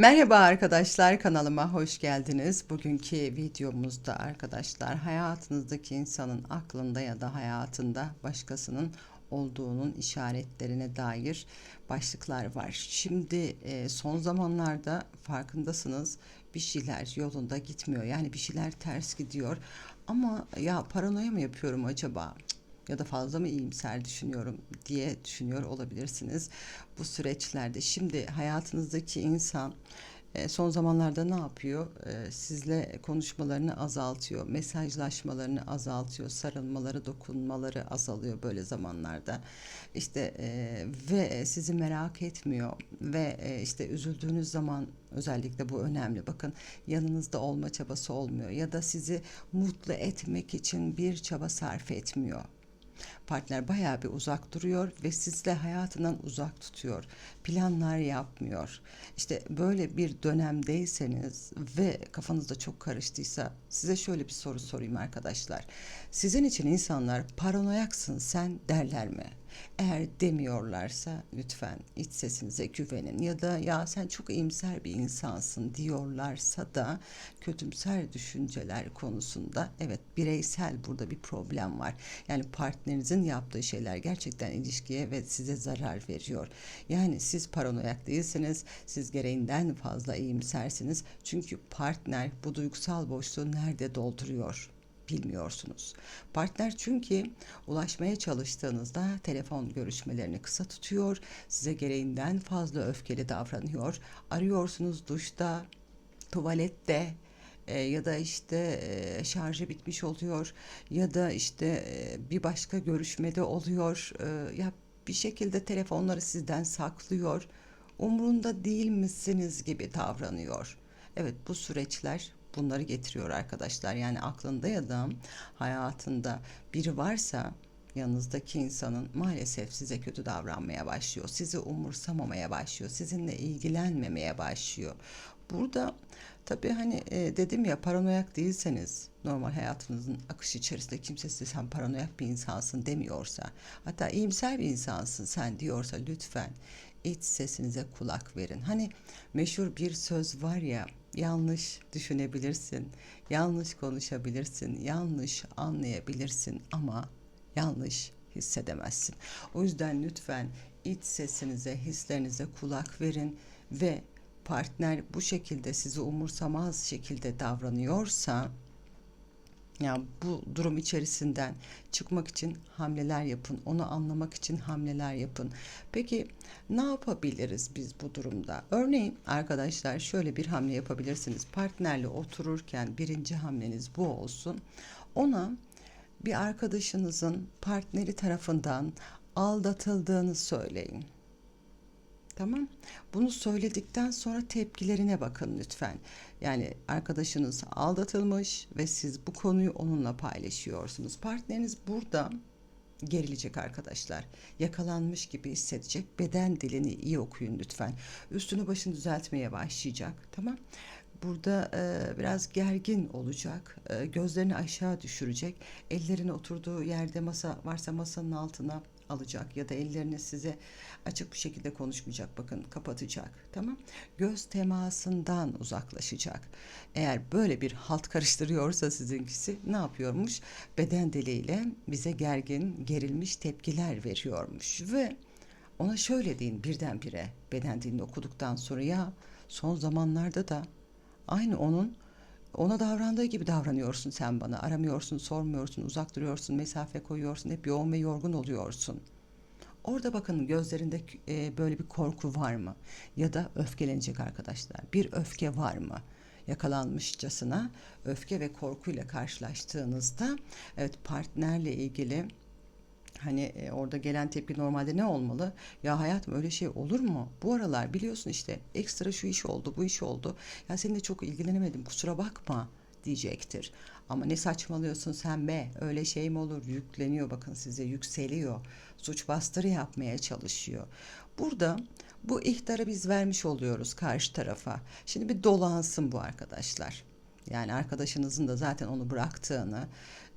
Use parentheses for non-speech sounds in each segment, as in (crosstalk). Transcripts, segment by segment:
Merhaba arkadaşlar kanalıma hoş geldiniz. Bugünkü videomuzda arkadaşlar hayatınızdaki insanın aklında ya da hayatında başkasının olduğunun işaretlerine dair başlıklar var. Şimdi e, son zamanlarda farkındasınız bir şeyler yolunda gitmiyor. Yani bir şeyler ters gidiyor. Ama ya paranoya mı yapıyorum acaba? Ya da fazla mı iyimser düşünüyorum diye düşünüyor olabilirsiniz bu süreçlerde. Şimdi hayatınızdaki insan e, son zamanlarda ne yapıyor? E, sizle konuşmalarını azaltıyor, mesajlaşmalarını azaltıyor, sarılmaları, dokunmaları azalıyor böyle zamanlarda. İşte e, ve sizi merak etmiyor ve işte üzüldüğünüz zaman özellikle bu önemli. Bakın yanınızda olma çabası olmuyor ya da sizi mutlu etmek için bir çaba sarf etmiyor. Partner bayağı bir uzak duruyor ve sizle hayatından uzak tutuyor. Planlar yapmıyor. İşte böyle bir dönemdeyseniz ve kafanızda çok karıştıysa size şöyle bir soru sorayım arkadaşlar. Sizin için insanlar paranoyaksın sen derler mi? Eğer demiyorlarsa lütfen iç sesinize güvenin ya da ya sen çok iyimser bir insansın diyorlarsa da kötümser düşünceler konusunda evet bireysel burada bir problem var. Yani partnerinizin yaptığı şeyler gerçekten ilişkiye ve size zarar veriyor. Yani siz paranoyak değilsiniz. Siz gereğinden fazla iyimsersiniz. Çünkü partner bu duygusal boşluğu nerede dolduruyor? Bilmiyorsunuz. Partner çünkü ulaşmaya çalıştığınızda telefon görüşmelerini kısa tutuyor, size gereğinden fazla öfkeli davranıyor. Arıyorsunuz duşta, tuvalette e, ya da işte e, şarjı bitmiş oluyor ya da işte e, bir başka görüşmede oluyor. Ya bir şekilde telefonları sizden saklıyor. Umrunda değil misiniz gibi davranıyor. Evet bu süreçler bunları getiriyor arkadaşlar. Yani aklında ya da hayatında biri varsa yanınızdaki insanın maalesef size kötü davranmaya başlıyor. Sizi umursamamaya başlıyor. Sizinle ilgilenmemeye başlıyor. Burada tabii hani e, dedim ya paranoyak değilseniz normal hayatınızın akışı içerisinde kimse size sen paranoyak bir insansın demiyorsa hatta iyimser bir insansın sen diyorsa lütfen iç sesinize kulak verin. Hani meşhur bir söz var ya yanlış düşünebilirsin, yanlış konuşabilirsin, yanlış anlayabilirsin ama yanlış hissedemezsin. O yüzden lütfen iç sesinize, hislerinize kulak verin ve partner bu şekilde sizi umursamaz şekilde davranıyorsa yani bu durum içerisinden çıkmak için hamleler yapın. Onu anlamak için hamleler yapın. Peki ne yapabiliriz biz bu durumda? Örneğin arkadaşlar şöyle bir hamle yapabilirsiniz. Partnerle otururken birinci hamleniz bu olsun. Ona bir arkadaşınızın partneri tarafından aldatıldığını söyleyin. Tamam. Bunu söyledikten sonra tepkilerine bakın lütfen. Yani arkadaşınız aldatılmış ve siz bu konuyu onunla paylaşıyorsunuz. Partneriniz burada gerilecek arkadaşlar. Yakalanmış gibi hissedecek. Beden dilini iyi okuyun lütfen. Üstünü başını düzeltmeye başlayacak. Tamam. Burada e, biraz gergin olacak. E, gözlerini aşağı düşürecek. Ellerini oturduğu yerde masa varsa masanın altına alacak ya da ellerini size açık bir şekilde konuşmayacak bakın kapatacak tamam göz temasından uzaklaşacak eğer böyle bir halt karıştırıyorsa sizinkisi ne yapıyormuş beden diliyle bize gergin gerilmiş tepkiler veriyormuş ve ona şöyle deyin birdenbire beden dilini okuduktan sonra ya son zamanlarda da aynı onun ona davrandığı gibi davranıyorsun sen bana. Aramıyorsun, sormuyorsun, uzak duruyorsun, mesafe koyuyorsun. Hep yoğun ve yorgun oluyorsun. Orada bakın gözlerinde e, böyle bir korku var mı? Ya da öfkelenecek arkadaşlar. Bir öfke var mı? Yakalanmışçasına öfke ve korkuyla karşılaştığınızda evet partnerle ilgili Hani e, orada gelen tepki normalde ne olmalı? Ya hayatım öyle şey olur mu? Bu aralar biliyorsun işte ekstra şu iş oldu, bu iş oldu. Ya seninle çok ilgilenemedim kusura bakma diyecektir. Ama ne saçmalıyorsun sen be öyle şey mi olur yükleniyor bakın size yükseliyor. Suç bastırı yapmaya çalışıyor. Burada bu ihtarı biz vermiş oluyoruz karşı tarafa. Şimdi bir dolansın bu arkadaşlar. Yani arkadaşınızın da zaten onu bıraktığını,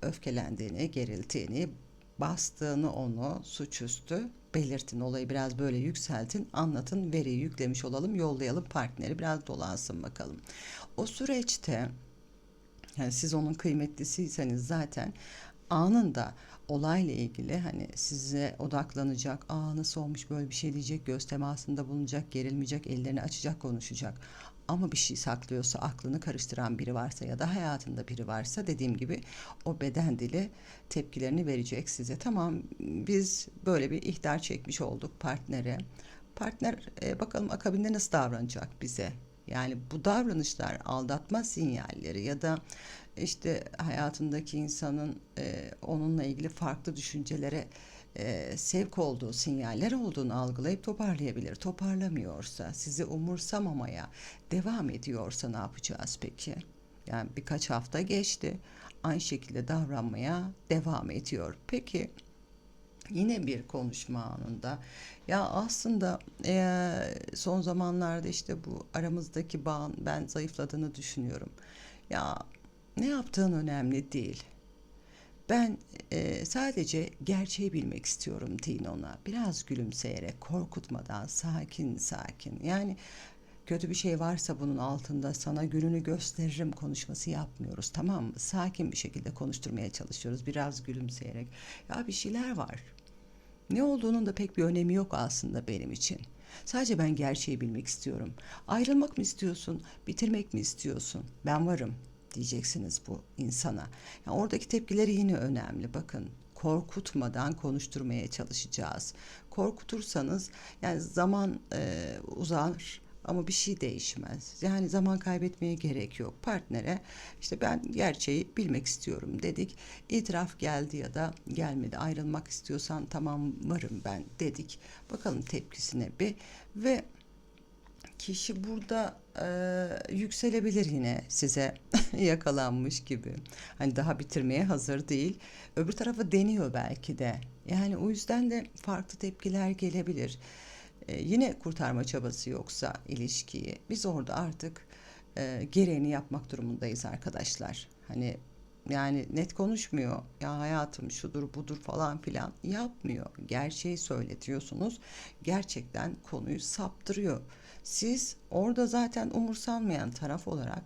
öfkelendiğini, gerildiğini, bastığını onu suçüstü belirtin. Olayı biraz böyle yükseltin, anlatın, veriyi yüklemiş olalım, yollayalım partneri biraz dolansın bakalım. O süreçte yani siz onun kıymetlisiyseniz zaten anında olayla ilgili hani size odaklanacak, aa nasıl olmuş böyle bir şey diyecek, göz temasında bulunacak, gerilmeyecek, ellerini açacak, konuşacak. Ama bir şey saklıyorsa, aklını karıştıran biri varsa ya da hayatında biri varsa dediğim gibi o beden dili tepkilerini verecek size. Tamam biz böyle bir ihtar çekmiş olduk partnere. Partner e, bakalım akabinde nasıl davranacak bize? Yani bu davranışlar aldatma sinyalleri ya da işte hayatındaki insanın e, onunla ilgili farklı düşüncelere e, sevk olduğu sinyaller olduğunu algılayıp toparlayabilir. Toparlamıyorsa, sizi umursamamaya devam ediyorsa ne yapacağız peki? Yani birkaç hafta geçti. Aynı şekilde davranmaya devam ediyor. Peki yine bir konuşma anında ya aslında e, son zamanlarda işte bu aramızdaki bağın ben zayıfladığını düşünüyorum. Ya ne yaptığın önemli değil. Ben e, sadece gerçeği bilmek istiyorum deyin ona. Biraz gülümseyerek, korkutmadan, sakin sakin. Yani kötü bir şey varsa bunun altında sana gününü gösteririm konuşması yapmıyoruz tamam mı? Sakin bir şekilde konuşturmaya çalışıyoruz. Biraz gülümseyerek. Ya bir şeyler var. Ne olduğunun da pek bir önemi yok aslında benim için. Sadece ben gerçeği bilmek istiyorum. Ayrılmak mı istiyorsun, bitirmek mi istiyorsun? Ben varım diyeceksiniz bu insana. Yani oradaki tepkileri yine önemli. Bakın korkutmadan konuşturmaya çalışacağız. Korkutursanız yani zaman e, uzar ama bir şey değişmez. Yani zaman kaybetmeye gerek yok. Partnere işte ben gerçeği bilmek istiyorum dedik. İtiraf geldi ya da gelmedi. Ayrılmak istiyorsan tamam varım ben dedik. Bakalım tepkisine bir ve kişi burada e, yükselebilir yine size (laughs) yakalanmış gibi. Hani daha bitirmeye hazır değil. Öbür tarafı deniyor belki de. Yani o yüzden de farklı tepkiler gelebilir. E, yine kurtarma çabası yoksa ilişkiyi biz orada artık e, gereğini yapmak durumundayız arkadaşlar. Hani yani net konuşmuyor. Ya hayatım şudur budur falan filan yapmıyor. Gerçeği söyletiyorsunuz. Gerçekten konuyu saptırıyor. Siz orada zaten umursanmayan taraf olarak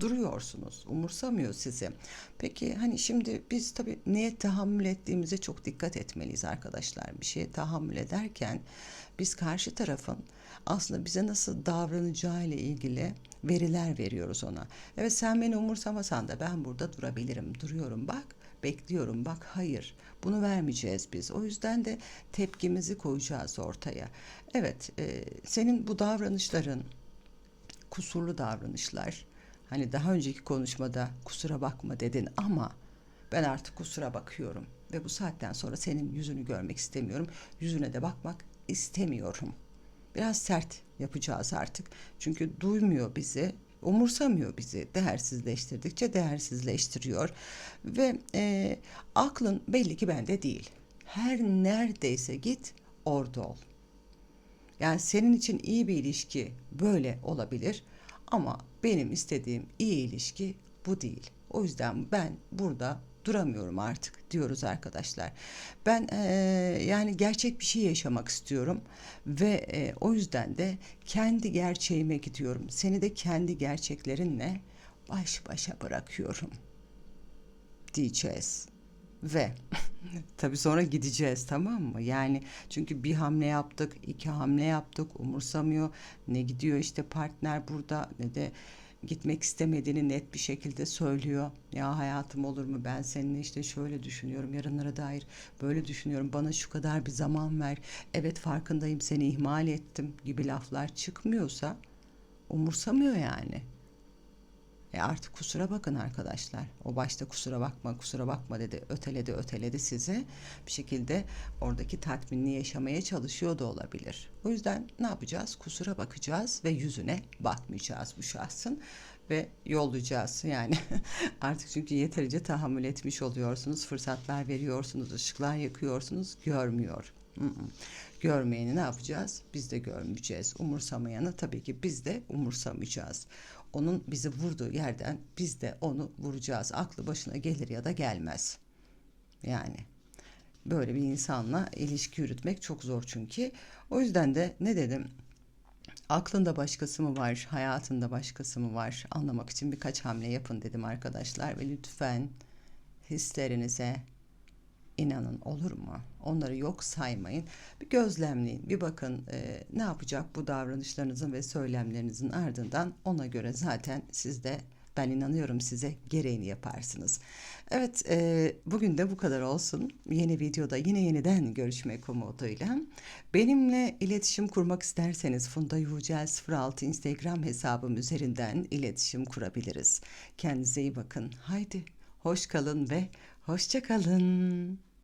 duruyorsunuz. Umursamıyor sizi. Peki hani şimdi biz tabii neye tahammül ettiğimize çok dikkat etmeliyiz arkadaşlar. Bir şeye tahammül ederken biz karşı tarafın aslında bize nasıl davranacağı ile ilgili veriler veriyoruz ona. Evet sen beni umursamasan da ben burada durabilirim. Duruyorum bak bekliyorum bak hayır bunu vermeyeceğiz biz. O yüzden de tepkimizi koyacağız ortaya. Evet e, senin bu davranışların kusurlu davranışlar. Hani daha önceki konuşmada kusura bakma dedin ama ben artık kusura bakıyorum ve bu saatten sonra senin yüzünü görmek istemiyorum. Yüzüne de bakmak istemiyorum. Biraz sert yapacağız artık. Çünkü duymuyor bizi, umursamıyor bizi. Değersizleştirdikçe değersizleştiriyor. Ve e, aklın belli ki bende değil. Her neredeyse git orada ol. Yani senin için iyi bir ilişki böyle olabilir ama benim istediğim iyi ilişki bu değil. O yüzden ben burada duramıyorum artık diyoruz arkadaşlar. Ben e, yani gerçek bir şey yaşamak istiyorum ve e, o yüzden de kendi gerçeğime gidiyorum. Seni de kendi gerçeklerinle baş başa bırakıyorum diyeceğiz. Ve (laughs) tabii sonra gideceğiz tamam mı? Yani çünkü bir hamle yaptık, iki hamle yaptık, umursamıyor. Ne gidiyor işte partner burada ne de gitmek istemediğini net bir şekilde söylüyor. Ya hayatım olur mu ben seninle işte şöyle düşünüyorum yarınlara dair böyle düşünüyorum bana şu kadar bir zaman ver. Evet farkındayım seni ihmal ettim gibi laflar çıkmıyorsa umursamıyor yani. E artık kusura bakın arkadaşlar. O başta kusura bakma, kusura bakma dedi. Öteledi, öteledi sizi. Bir şekilde oradaki tatminini yaşamaya çalışıyor da olabilir. O yüzden ne yapacağız? Kusura bakacağız ve yüzüne bakmayacağız bu şahsın ve yollayacağız. Yani (laughs) artık çünkü yeterince tahammül etmiş oluyorsunuz. Fırsatlar veriyorsunuz, ışıklar yakıyorsunuz. Görmüyor. Görmeyeni ne yapacağız? Biz de görmeyeceğiz. Umursamayanı tabii ki biz de umursamayacağız onun bizi vurduğu yerden biz de onu vuracağız. Aklı başına gelir ya da gelmez. Yani böyle bir insanla ilişki yürütmek çok zor çünkü. O yüzden de ne dedim? Aklında başkası mı var, hayatında başkası mı var anlamak için birkaç hamle yapın dedim arkadaşlar ve lütfen hislerinize inanın olur mu? Onları yok saymayın. Bir gözlemleyin, bir bakın e, ne yapacak bu davranışlarınızın ve söylemlerinizin ardından ona göre zaten siz de ben inanıyorum size gereğini yaparsınız. Evet, e, bugün de bu kadar olsun. Yeni videoda yine yeniden görüşmek umuduyla. Benimle iletişim kurmak isterseniz Funda Yücel 06 Instagram hesabım üzerinden iletişim kurabiliriz. Kendinize iyi bakın. Haydi, hoş kalın ve hoşça kalın.